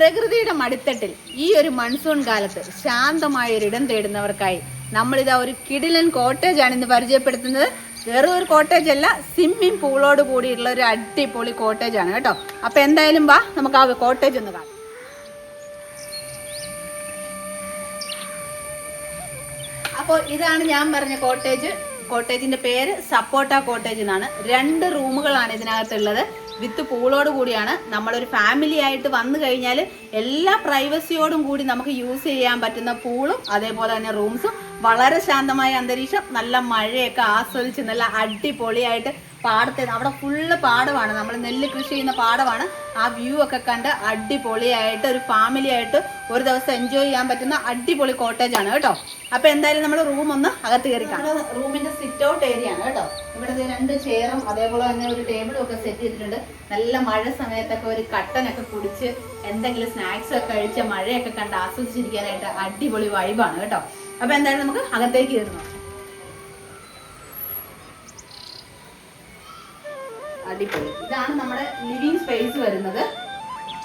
പ്രകൃതിയുടെ മടിത്തട്ടിൽ ഈ ഒരു മൺസൂൺ കാലത്ത് ശാന്തമായ ഒരിടം തേടുന്നവർക്കായി നമ്മളിതാ ഒരു കിടിലൻ കോട്ടേജ് ആണ് ഇന്ന് പരിചയപ്പെടുത്തുന്നത്. വെറും ഒരു കോട്ടേജ് അല്ല സ്വിമ്മിംഗ് പൂളോട് കൂടിയിട്ടുള്ള ഒരു അടിപൊളി കോട്ടേജ് ആണ് കേട്ടോ. അപ്പൊ എന്തായാലും വാ നമുക്ക് ആ കോട്ടേജ് ഒന്ന് കാണാം. അപ്പോൾ ഇതാണ് ഞാൻ പറഞ്ഞ കോട്ടേജ് കോട്ടേജിന്റെ പേര് സപ്പോട്ട കോട്ടേജ് എന്നാണ്. രണ്ട് റൂമുകളാണ് ഇതിനകത്തുള്ളത്. വിത്ത് പൂളോട് കൂടിയാണ് നമ്മളൊരു ഫാമിലി ആയിട്ട് വന്നു കഴിഞ്ഞാൽ എല്ലാ പ്രൈവസിയോടും കൂടി നമുക്ക് യൂസ് ചെയ്യാൻ പറ്റുന്ന പൂളും അതേപോലെ തന്നെ റൂംസും വളരെ ശാന്തമായ അന്തരീക്ഷം നല്ല മഴയൊക്കെ ആസ്വദിച്ച് നല്ല അടിപൊളിയായിട്ട് പാടത്തെ അവിടെ ഫുള്ള് പാടമാണ്. നമ്മൾ നെല്ല് കൃഷി ചെയ്യുന്ന പാടമാണ്. ആ വ്യൂ ഒക്കെ കണ്ട് അടിപൊളിയായിട്ട് ഒരു ഫാമിലി ആയിട്ട് ഒരു ദിവസം എൻജോയ് ചെയ്യാൻ പറ്റുന്ന അടിപൊളി കോട്ടേജ് ആണ് കേട്ടോ. അപ്പൊ എന്തായാലും നമ്മൾ റൂം ഒന്ന് അകത്ത് കയറി റൂമിന്റെ സിറ്റ് ഔട്ട് ഏരിയ ആണ് കേട്ടോ. ഇവിടെ രണ്ട് ചെയറും അതേപോലെ തന്നെ ഒരു ടേബിളും ഒക്കെ സെറ്റ് ചെയ്തിട്ടുണ്ട്. നല്ല മഴ സമയത്തൊക്കെ ഒരു കട്ടനൊക്കെ കുടിച്ച് എന്തെങ്കിലും സ്നാക്സ് ഒക്കെ കഴിച്ച് മഴയൊക്കെ കണ്ട് ആസ്വദിച്ചിരിക്കാനായിട്ട് അടിപൊളി വൈബാണ് കേട്ടോ. അപ്പൊ എന്തായാലും നമുക്ക് അകത്തേക്ക് കയറുന്നു അടിപൊളി. ഇതാണ് നമ്മുടെ ലിവിങ് സ്പേസ് വരുന്നത്.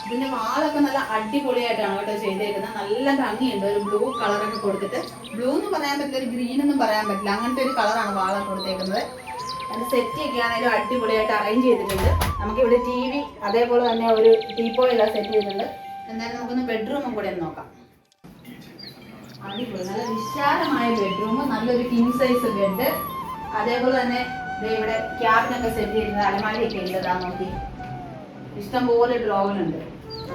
ഇതിന്റെ വാളൊക്കെ നല്ല അടിപൊളിയായിട്ടാണ് കേട്ടോ ചെയ്തേക്കുന്നത്. നല്ല ഭംഗിയുണ്ട്. ഒരു ബ്ലൂ കളറൊക്കെ കൊടുത്തിട്ട്. ബ്ലൂ എന്ന് പറയാൻ പറ്റില്ല ഒരു ഗ്രീൻ എന്നും പറയാൻ പറ്റില്ല. അങ്ങനത്തെ ഒരു കളറാണ് വാളൊക്കെ കൊടുത്തേക്കുന്നത്. അതിന്റെ സെറ്റ് ഒക്കെ ആണെങ്കിലും അടിപൊളിയായിട്ട് അറേഞ്ച് ചെയ്തിട്ടുണ്ട്. നമുക്ക് ഇവിടെ ടി വി അതേപോലെ തന്നെ ഒരു ടീപ്പോ എല്ലാം സെറ്റ് ചെയ്തിട്ടുണ്ട്. എന്തായാലും നമുക്കൊന്ന് ബെഡ്റൂമും കൂടെ ഒന്ന് നോക്കാം. നല്ല വിശാലമായ ബെഡ്റൂം നല്ലൊരു കിങ് സൈസ് ബെഡ് അതേപോലെ തന്നെ ഇവിടെ ക്യാബിനൊക്കെ സെറ്റ് ചെയ്തിരുന്നത് അലമാരിയൊക്കെ ഉള്ളതാ നോക്കി. ഇഷ്ടംപോലെ ഡ്രോവലുണ്ട്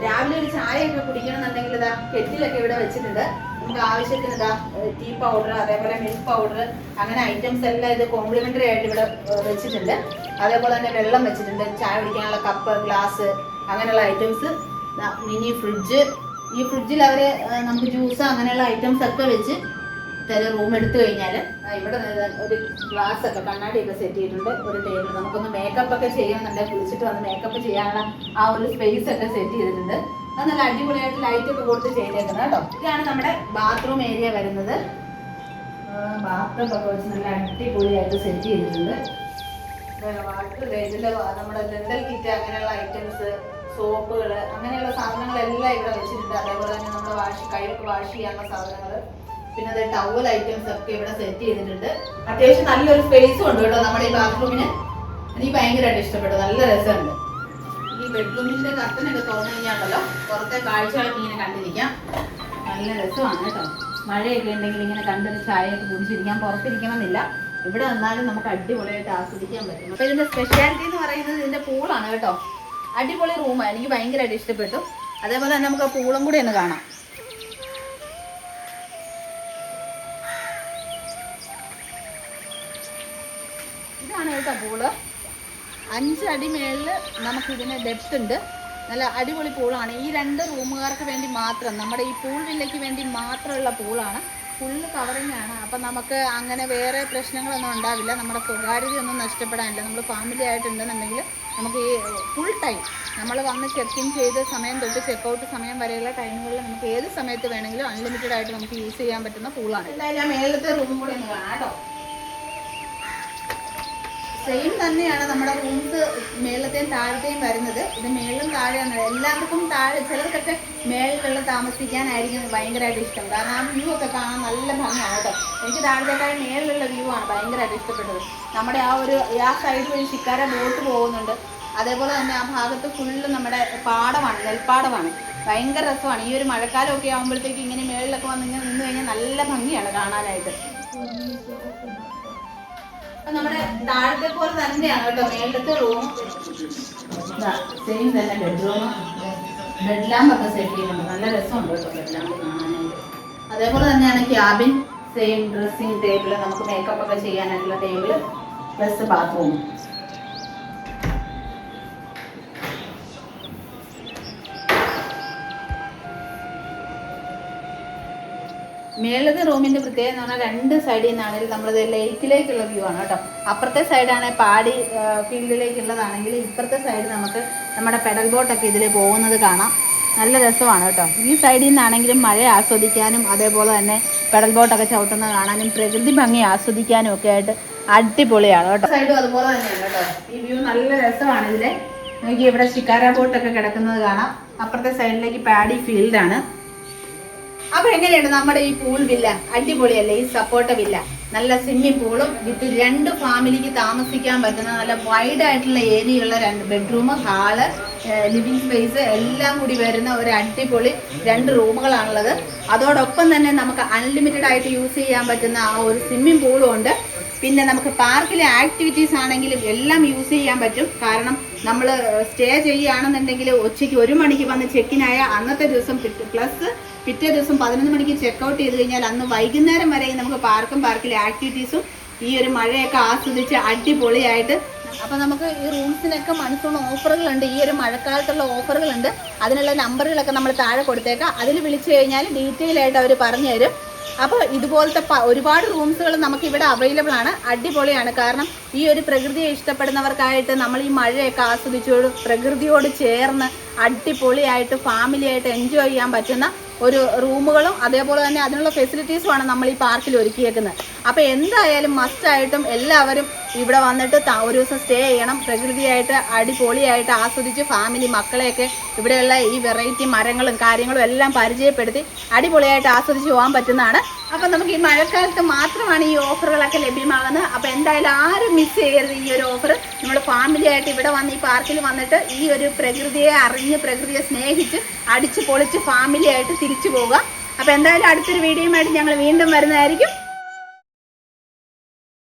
രാവിലെ ഒരു ചായയൊക്കെ കുടിക്കണമെന്നുണ്ടെങ്കിൽ ഇതാ കെറ്റിലൊക്കെ ഇവിടെ വെച്ചിട്ടുണ്ട്. നമുക്ക് ആവശ്യത്തിന് ഇതാ ടീ പൗഡർ അതേപോലെ മിൽക്ക് പൗഡർ അങ്ങനെ ഐറ്റംസ് എല്ലാം ഇത് കോംപ്ലിമെന്ററി ആയിട്ട് ഇവിടെ വെച്ചിട്ടുണ്ട്. അതേപോലെ തന്നെ വെള്ളം വെച്ചിട്ടുണ്ട്. ചായ കുടിക്കാനുള്ള കപ്പ് ഗ്ലാസ് അങ്ങനെയുള്ള ഐറ്റംസ് മിനി ഫ്രിഡ്ജ് ഈ ഫ്രിഡ്ജിൽ അവർ നമുക്ക് ജ്യൂസ് അങ്ങനെയുള്ള ഐറ്റംസ് ഒക്കെ വെച്ച് തരും റൂം എടുത്തു കഴിഞ്ഞാൽ ഇവിടെ ഒരു ഗ്ലാസ് ഒക്കെ കണ്ണാടിയൊക്കെ സെറ്റ് ചെയ്തിട്ടുണ്ട് ഒരു ടേബിൾ നമുക്കൊന്ന് മേക്കപ്പ് ഒക്കെ ചെയ്യണമെന്നുണ്ടെങ്കിൽ കുളിച്ചിട്ട് വന്ന് മേക്കപ്പ് ചെയ്യാനുള്ള ആ ഒരു സ്പേസ് ഒക്കെ സെറ്റ് ചെയ്തിട്ടുണ്ട്. അത് നല്ല അടിപൊളിയായിട്ട് ലൈറ്റ് ഒക്കെ കൊടുത്ത് ചെയ്തേക്കുന്നത് കേട്ടോ. ഇതാണ് നമ്മുടെ ബാത്റൂം ഏരിയ വരുന്നത്. ബാത്റൂം ഒക്കെ വെച്ച് നല്ല അടിപൊളിയായിട്ട് സെറ്റ് ചെയ്തിട്ടുണ്ട്. വാട്ടർ ഇതിൽ നമ്മുടെ ഡെന്റൽ കിറ്റ് അങ്ങനെയുള്ള ഐറ്റംസ് സോപ്പുകൾ അങ്ങനെയുള്ള സാധനങ്ങളെല്ലാം ഇവിടെ വെച്ചിട്ടുണ്ട്. അതേപോലെ തന്നെ നമ്മുടെ വാഷ് കൈയൊക്കെ വാഷ് ചെയ്യാനുള്ള സാധനങ്ങൾ പിന്നെ അത് ടവൽ ഐറ്റംസ് ഒക്കെ ഇവിടെ സെറ്റ് ചെയ്തിട്ടുണ്ട്. അത്യാവശ്യം നല്ലൊരു സ്പേസും ഉണ്ട് കേട്ടോ നമ്മുടെ ഈ ബാത്റൂമിന് എനിക്ക് ഭയങ്കരമായിട്ട് ഇഷ്ടപ്പെട്ടു. നല്ല രസമുണ്ട്. ഈ ബെഡ്റൂമിന്റെ കർട്ടനൊക്കെ തുറന്നു കഴിഞ്ഞാണല്ലോ പുറത്തെ കാഴ്ചകളൊക്കെ ഇങ്ങനെ കണ്ടിരിക്കാം. നല്ല രസമാണ് കേട്ടോ. മഴയൊക്കെ ഉണ്ടെങ്കിൽ ഇങ്ങനെ കണ്ടൊരു ചായയൊക്കെ കുടിച്ചിരിക്കാൻ പുറത്തിരിക്കണമെന്നില്ല. ഇവിടെ വന്നാലും നമുക്ക് അടിപൊളിയായിട്ട് ആസ്വദിക്കാൻ പറ്റും. അപ്പൊ ഇതിന്റെ സ്പെഷ്യാലിറ്റി എന്ന് പറയുന്നത് ഇതിന്റെ പൂളാണ് കേട്ടോ. അടിപൊളി റൂമാണ് എനിക്ക് ഭയങ്കരമായിട്ട് ഇഷ്ടപ്പെട്ടു. അതേപോലെ തന്നെ നമുക്ക് ആ പൂളും കൂടി ഒന്ന് കാണാം. ഇതാണ് കേട്ടോ പൂൾ. അഞ്ചടി മേളിൽ നമുക്കിതിന് ഡെപ്ത് ഉണ്ട്. നല്ല അടിപൊളി പൂളാണ്. ഈ രണ്ട് റൂമുകാർക്ക് വേണ്ടി മാത്രം നമ്മുടെ ഈ പൂൾ വില്ലയ്ക്ക് വേണ്ടി മാത്രമുള്ള പൂളാണ്. ഫുള്ള് കവറിങ് ആണ് അപ്പം നമുക്ക് അങ്ങനെ വേറെ പ്രശ്നങ്ങളൊന്നും ഉണ്ടാവില്ല. നമ്മുടെ സ്വകാര്യതയൊന്നും നഷ്ടപ്പെടാനില്ല. നമ്മൾ ഫാമിലി ആയിട്ടുണ്ടെന്നുണ്ടെങ്കിൽ നമുക്ക് ഈ ഫുൾ ടൈം നമ്മൾ വന്ന് ചെക്ക് ഇൻ ചെയ്ത് സമയം തൊട്ട് ചെക്ക് ഔട്ട് സമയം വരെയുള്ള ടൈമുകളിൽ നമുക്ക് ഏത് സമയത്ത് വേണമെങ്കിലും അൺലിമിറ്റഡ് ആയിട്ട് നമുക്ക് യൂസ് ചെയ്യാൻ പറ്റുന്ന പൂളാണ് എന്തായാലും മേളത്തെ റൂം കൂടെ ഒന്ന് കാണാം കേട്ടോ. സെയിം തന്നെയാണ് നമ്മുടെ റൂംസ് മേളത്തെയും താഴത്തെയും വരുന്നത്. ഇത് മേളിലും താഴെയാണ്. എല്ലാവർക്കും താഴെ ചിലർക്കൊക്കെ മേളിലുള്ള താമസിക്കാനായിരിക്കും ഭയങ്കരമായിട്ട് ഇഷ്ടം. കാരണം ആ വ്യൂ ഒക്കെ കാണാൻ നല്ല ഭംഗിയാണ് കേട്ടോ. എനിക്ക് താഴത്തേക്കാൾ മേളിലുള്ള വ്യൂ ആണ് ഭയങ്കരമായിട്ട് ഇഷ്ടപ്പെട്ടത്. നമ്മുടെ ആ ഒരു ആ സൈഡിൽ ഒരു ശിക്കാര ബോട്ട് പോകുന്നുണ്ട്. അതേപോലെ തന്നെ ആ ഭാഗത്ത് ഫുള്ള് നമ്മുടെ പാടമാണ് നെൽപ്പാടമാണ്. ഭയങ്കര രസമാണ്. ഈ ഒരു മഴക്കാലമൊക്കെ ആകുമ്പോഴത്തേക്ക് ഇങ്ങനെ മേളിലൊക്കെ വന്ന് ഇങ്ങനെ നിന്ന് കഴിഞ്ഞാൽ നല്ല ഭംഗിയാണ് കാണാനായിട്ട്. നമ്മുടെ താഴത്തെ പോലെ തന്നെയാണ് കേട്ടോ. മേളത്തെ റൂം സെയിം തന്നെ ബെഡ്റൂം ബെഡ് ലാമ്പ് ഒക്കെ സെറ്റ് ചെയ്യുന്നുണ്ട്. നല്ല രസമുണ്ട് കേട്ടോ ബെഡ് ലാമ്പ് കാണാനായിട്ട്. അതേപോലെ തന്നെയാണ് ക്യാബിൻ സെയിം ഡ്രസ്സിങ് ടേബിൾ നമുക്ക് മേക്കപ്പ് ഒക്കെ ചെയ്യാനായിട്ടുള്ള ടേബിൾ പ്ലസ് ബാത്റൂം മേളത്തെ റൂമിന്റെ പ്രത്യേകത എന്ന് പറഞ്ഞാൽ രണ്ട് സൈഡിൽ നിന്നാണെങ്കിൽ നമ്മളത് ലേക്കിലേക്കുള്ള വ്യൂ ആണ് കേട്ടോ. അപ്പുറത്തെ സൈഡാണ് പാടി ഫീൽഡിലേക്കുള്ളതാണെങ്കിൽ ഇപ്പുറത്തെ സൈഡ് നമുക്ക് നമ്മുടെ പെഡൽ ബോട്ടൊക്കെ ഇതിൽ പോകുന്നത് കാണാം. നല്ല രസമാണ് കേട്ടോ. ഈ സൈഡിൽ നിന്നാണെങ്കിലും മഴ ആസ്വദിക്കാനും അതേപോലെ തന്നെ പെഡൽ ബോട്ടൊക്കെ ചവിട്ടുന്നത് കാണാനും പ്രകൃതി ഭംഗി ആസ്വദിക്കാനും ഒക്കെ ആയിട്ട് അടിപൊളിയാണ് കേട്ടോ. സൈഡും അതുപോലെ തന്നെയാണ് കേട്ടോ. ഈ വ്യൂ നല്ല രസമാണ് ഇതിലെ. നോക്കി ഇവിടെ ഷിക്കാര ബോട്ടൊക്കെ കിടക്കുന്നത് കാണാം. അപ്പുറത്തെ സൈഡിലേക്ക് പാഡി ഫീൽഡാണ് അപ്പൊ എങ്ങനെയുണ്ട് നമ്മുടെ ഈ പൂൾ വില്ല അടിപൊളിയല്ലേ? ഈ സപ്പോർട്ട വില്ല നല്ല സ്വിമ്മിംഗ് പൂളും വിത്ത് രണ്ട് ഫാമിലിക്ക് താമസിക്കാൻ പറ്റുന്ന നല്ല വൈഡ് ആയിട്ടുള്ള ഏരിയ ഉള്ള രണ്ട് ബെഡ്റൂം ഹാൾ ലിവിങ് സ്പേസ് എല്ലാം കൂടി വരുന്ന ഒരു അടിപൊളി രണ്ട് റൂമുകളാണുള്ളത്. അതോടൊപ്പം തന്നെ നമുക്ക് അൺലിമിറ്റഡ് ആയിട്ട് യൂസ് ചെയ്യാൻ പറ്റുന്ന ആ ഒരു സ്വിമ്മിംഗ് പൂളും ഉണ്ട്. പിന്നെ നമുക്ക് പാർക്കിലെ ആക്ടിവിറ്റീസ് ആണെങ്കിലും എല്ലാം യൂസ് ചെയ്യാൻ പറ്റും. കാരണം നമ്മൾ സ്റ്റേ ചെയ്യുകയാണെന്നുണ്ടെങ്കിൽ ഉച്ചയ്ക്ക് ഒരു മണിക്ക് വന്ന് ചെക്കിനായ അന്നത്തെ ദിവസം കിട്ടും. പ്ലസ് പിറ്റേ ദിവസം പതിനൊന്ന് മണിക്ക് ചെക്കൗട്ട് ചെയ്ത് കഴിഞ്ഞാൽ അന്ന് വൈകുന്നേരം വരെ നമുക്ക് പാർക്കും പാർക്കിലെ ആക്ടിവിറ്റീസും ഈ ഒരു മഴയൊക്കെ ആസ്വദിച്ച് അടിപൊളിയായിട്ട്. അപ്പോൾ നമുക്ക് ഈ റൂംസിനൊക്കെ മൺസൂൺ ഓഫറുകളുണ്ട് ഈ ഒരു മഴക്കാലത്തുള്ള ഓഫറുകളുണ്ട്. അതിനുള്ള നമ്പറുകളൊക്കെ നമ്മൾ താഴെ കൊടുത്തേക്കാം. അതിൽ വിളിച്ചു കഴിഞ്ഞാൽ ഡീറ്റെയിൽ ആയിട്ട് അവർ പറഞ്ഞു തരും. അപ്പോൾ ഇതുപോലത്തെ ഒരുപാട് റൂംസുകൾ നമുക്ക് ഇവിടെ അവൈലബിൾ ആണ്. അടിപൊളിയാണ്. കാരണം ഈ ഒരു പ്രകൃതിയെ ഇഷ്ടപ്പെടുന്നവർക്കായിട്ട് നമ്മൾ ഈ മഴയൊക്കെ ആസ്വദിച്ചോട് പ്രകൃതിയോട് ചേർന്ന് അടിപൊളിയായിട്ട് ഫാമിലിയായിട്ട് എൻജോയ് ചെയ്യാൻ പറ്റുന്ന ഒരു റൂമുകളും അതേപോലെ തന്നെ അതിനുള്ള ഫെസിലിറ്റീസുമാണ് നമ്മൾ ഈ പാർക്കിൽ ഒരുക്കിയേക്കുന്നത്. അപ്പോൾ എന്തായാലും മസ്റ്റായിട്ടും എല്ലാവരും ഇവിടെ വന്നിട്ട് ഒരു ദിവസം സ്റ്റേ ചെയ്യണം. പ്രകൃതിയായിട്ട് അടിപൊളിയായിട്ട് ആസ്വദിച്ച് ഫാമിലി മക്കളെയൊക്കെ ഇവിടെയുള്ള ഈ വെറൈറ്റി മരങ്ങളും കാര്യങ്ങളും എല്ലാം പരിചയപ്പെടുത്തി അടിപൊളിയായിട്ട് ആസ്വദിച്ച് പോകാൻ പറ്റുന്നതാണ്. അപ്പം നമുക്ക് ഈ മഴക്കാലത്ത് മാത്രമാണ് ഈ ഓഫറുകളൊക്കെ ലഭ്യമാകുന്നത്. അപ്പോൾ എന്തായാലും ആരും മിസ് ചെയ്യരുത് ഈ ഒരു ഓഫർ നമ്മൾ ഫാമിലിയായിട്ട് ഇവിടെ വന്ന് ഈ പാർക്കിൽ വന്നിട്ട് ഈ ഒരു പ്രകൃതിയെ അറിഞ്ഞ് പ്രകൃതിയെ സ്നേഹിച്ച് അടിച്ച് പൊളിച്ച് ഫാമിലിയായിട്ട് തിരിച്ചു പോവുക. അപ്പോൾ എന്തായാലും അടുത്തൊരു വീഡിയോയുമായിട്ട് ഞങ്ങൾ വീണ്ടും വരുന്നതായിരിക്കും.